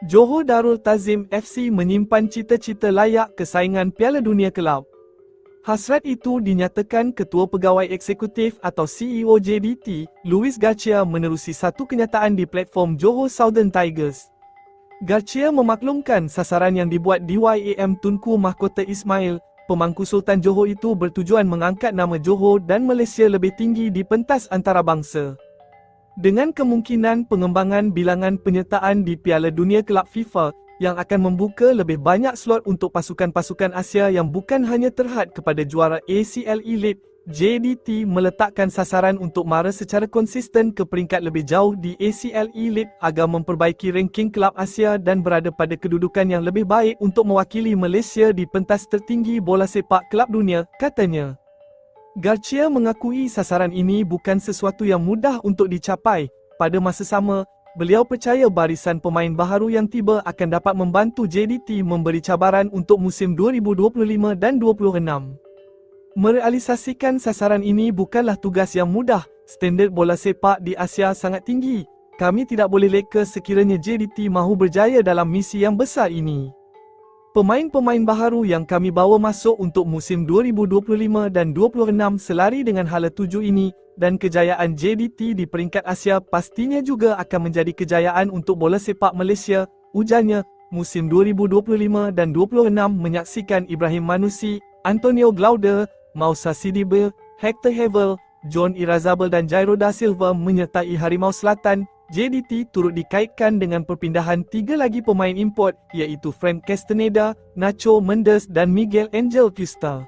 Johor Darul Tazim FC menyimpan cita-cita layak kesaingan Piala Dunia Kelab. Hasrat itu dinyatakan Ketua Pegawai Eksekutif atau CEO JDT, Luis Garcia menerusi satu kenyataan di platform Johor Southern Tigers. Garcia memaklumkan sasaran yang dibuat DYAM Tunku Mahkota Ismail, pemangku Sultan Johor itu bertujuan mengangkat nama Johor dan Malaysia lebih tinggi di pentas antarabangsa. Dengan kemungkinan pengembangan bilangan penyertaan di Piala Dunia Kelab FIFA yang akan membuka lebih banyak slot untuk pasukan-pasukan Asia yang bukan hanya terhad kepada juara ACL Elite, JDT meletakkan sasaran untuk mara secara konsisten ke peringkat lebih jauh di ACL Elite agar memperbaiki ranking kelab Asia dan berada pada kedudukan yang lebih baik untuk mewakili Malaysia di pentas tertinggi bola sepak kelab dunia, katanya. Garcia mengakui sasaran ini bukan sesuatu yang mudah untuk dicapai. Pada masa sama, beliau percaya barisan pemain baharu yang tiba akan dapat membantu JDT memberi cabaran untuk musim 2025 dan 26. Merealisasikan sasaran ini bukanlah tugas yang mudah. Standard bola sepak di Asia sangat tinggi. Kami tidak boleh leka sekiranya JDT mahu berjaya dalam misi yang besar ini. Pemain-pemain baharu yang kami bawa masuk untuk musim 2025 dan 26 selari dengan hala tuju ini dan kejayaan JDT di peringkat Asia pastinya juga akan menjadi kejayaan untuk bola sepak Malaysia, ujarnya. Musim 2025 dan 26 menyaksikan Ibrahim Manusi, Antonio Glaude, Mausa Sidibe, Hector Hevel, John Irazabel dan Jairo Da Silva menyertai Harimau Selatan, JDT turut dikaitkan dengan perpindahan tiga lagi pemain import iaitu Frank Castaneda, Nacho Mendes dan Miguel Angel Cristal.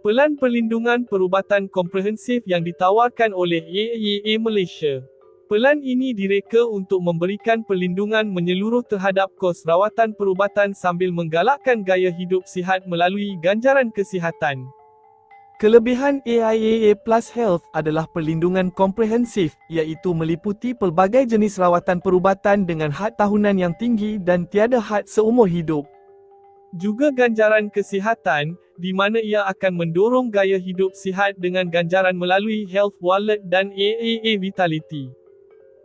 Pelan Perlindungan Perubatan Komprehensif yang ditawarkan oleh AIA Malaysia Pelan ini direka untuk memberikan perlindungan menyeluruh terhadap kos rawatan perubatan sambil menggalakkan gaya hidup sihat melalui ganjaran kesihatan. Kelebihan AIAA Plus Health adalah perlindungan komprehensif, iaitu meliputi pelbagai jenis rawatan perubatan dengan had tahunan yang tinggi dan tiada had seumur hidup. Juga ganjaran kesihatan, di mana ia akan mendorong gaya hidup sihat dengan ganjaran melalui Health Wallet dan AAA Vitality.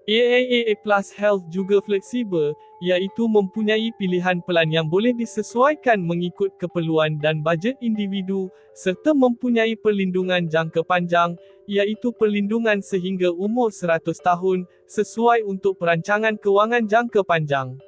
AAA Plus Health juga fleksibel, iaitu mempunyai pilihan pelan yang boleh disesuaikan mengikut keperluan dan bajet individu, serta mempunyai perlindungan jangka panjang, iaitu perlindungan sehingga umur 100 tahun, sesuai untuk perancangan kewangan jangka panjang.